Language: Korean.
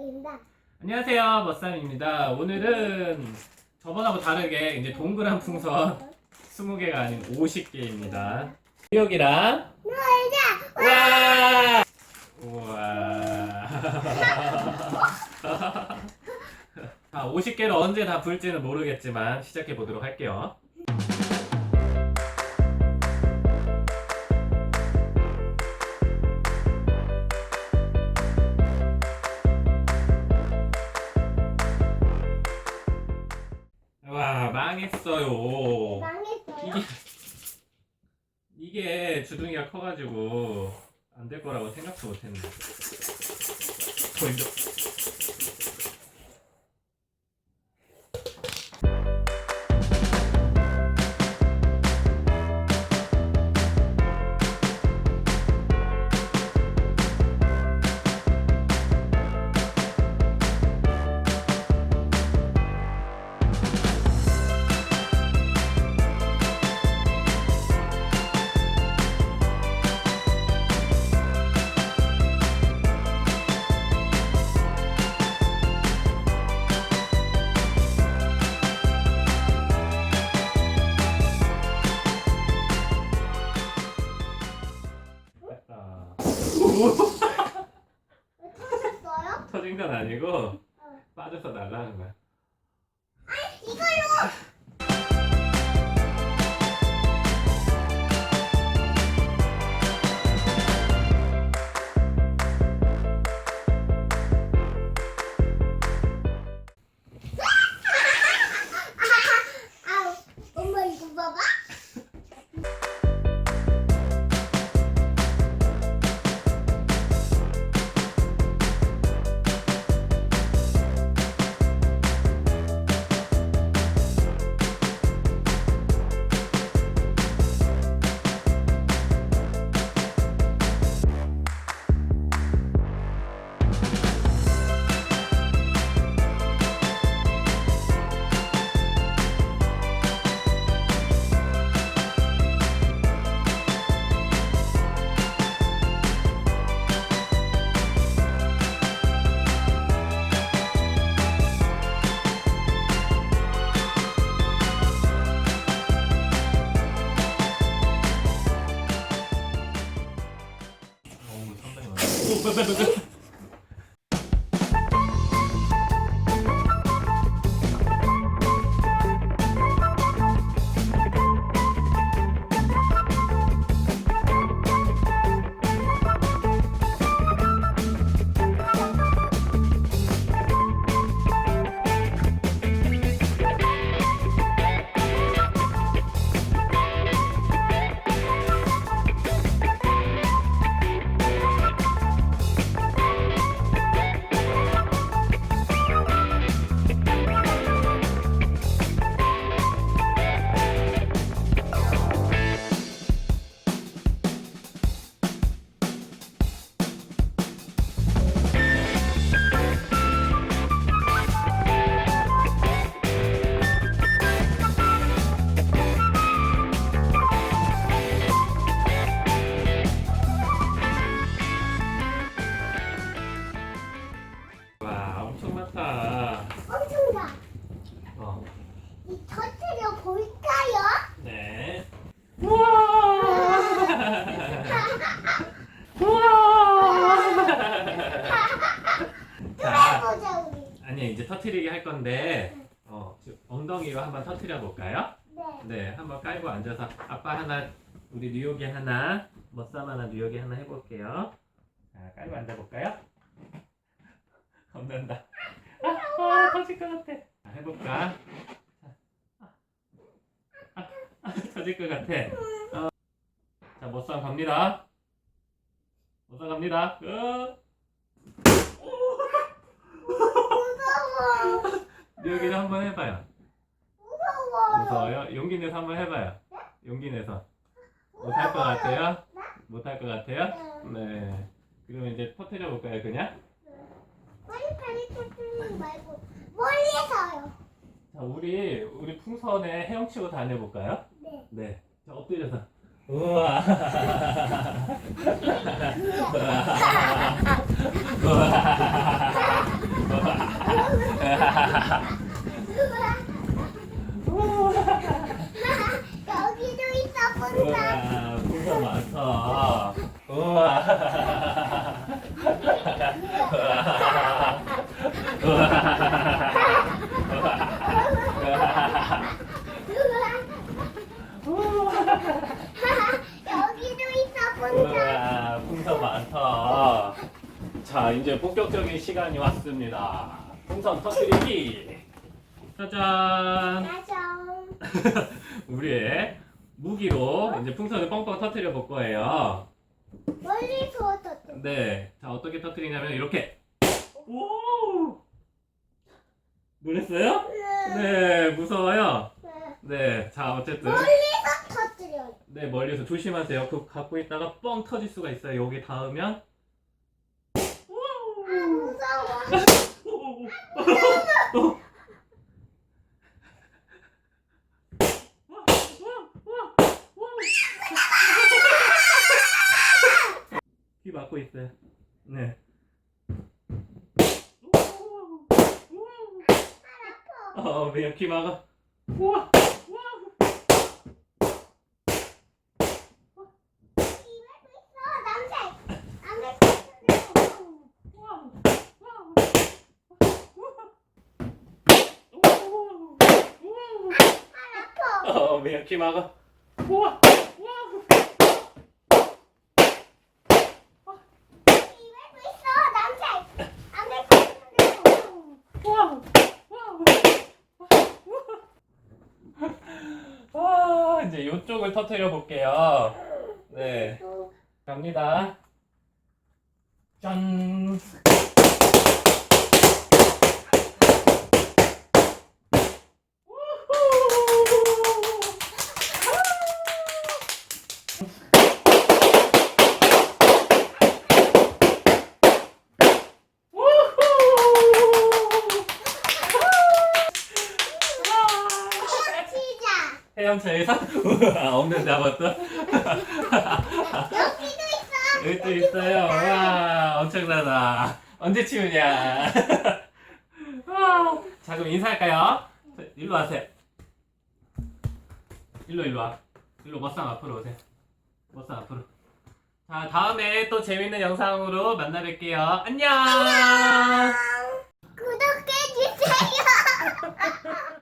멋쟁이다. 안녕하세요, 머쌈입니다. 오늘은 저번하고 다르게 이제 동그란 풍선 20개가 아닌 50개입니다. 뉴욕이랑 와! 우와. 자, 50개를 언제 다 불지는 모르겠지만 시작해 보도록 할게요. 망했어요. 망했어요. 이게 이게 주둥이가 커가지고 안 될 거라고 생각도 못했는데. 보이죠? 왜 터졌어요? 터진 건 아니고 빠져서 날라는 거야. 이걸로. ハハハハ。 우리. 아니 이제 터트리기 할 건데 어, 엉덩이로 한번 터트려 볼까요? 네. 네, 한번 깔고 앉아서 아빠 하나, 우리 뉴욕이 하나, 머쌈 하나, 뉴욕이 하나 해볼게요. 자, 깔고 앉아볼까요? 겁난다. 아, 아, 터질 것 같아. 자, 해볼까? 자, 아, 아, 아, 터질 것 같아. 어. 자, 머쌈 갑니다. 머쌈 갑니다. 끝. 무서워. 뉴욕이도 한번 해봐요. 무서워요. 무서워요? 용기 내서 한번 해봐요. 용기 내서. 못할 것 같아요? 못할 것 같아요? 네. 그러면 이제 터트려 볼까요, 그냥? 빨리 빨리 터트리지 말고 멀리서요. 자, 우리 우리 풍선에 헤엄치고 다녀볼까요? 네. 네. 자, 엎드려서. 우와. 우와. 여기도 있어 본다. 우와, 풍선 많다. 우와. 자, 이제 본격적인 시간이 왔습니다. 풍선 터뜨리기. 짜잔. 짜잔. 우리의 무기로 이제 풍선을 뻥뻥 터뜨려 볼 거예요. 멀리서 떴어. 네. 자, 어떻게 터뜨리냐면 이렇게. 오! 놀랬어요? 네, 무서워요. 네. 자, 어쨌든. 멀리서 터뜨려. 네, 멀리서 조심하세요. 그 갖고 있다가 뻥 터질 수가 있어요. 여기 닿으면. 아 무서워. 귀 막고 있어요. 네. 어, 왜귀 막아? 우와! 입에도 있어 남색. 남색. 어, 왜귀 막아? 우와! 남색. 아, 이제 이쪽을 터트려 볼게요. 네, 갑니다. 짠! 헤엄쳐에서 우와, 없는 잡았다. 여기도 있어. 여기 또 있어요. 와, 엄청나다. 언제 치우냐? 와. 자, 그럼 인사할까요? 자, 일로 와세요. 일로, 일로 와. 일로 머쌍 앞으로 오세요. 머쌍 앞으로. 자, 다음에 또 재밌는 영상으로 만나 뵐게요. 안녕! 구독해 주세요.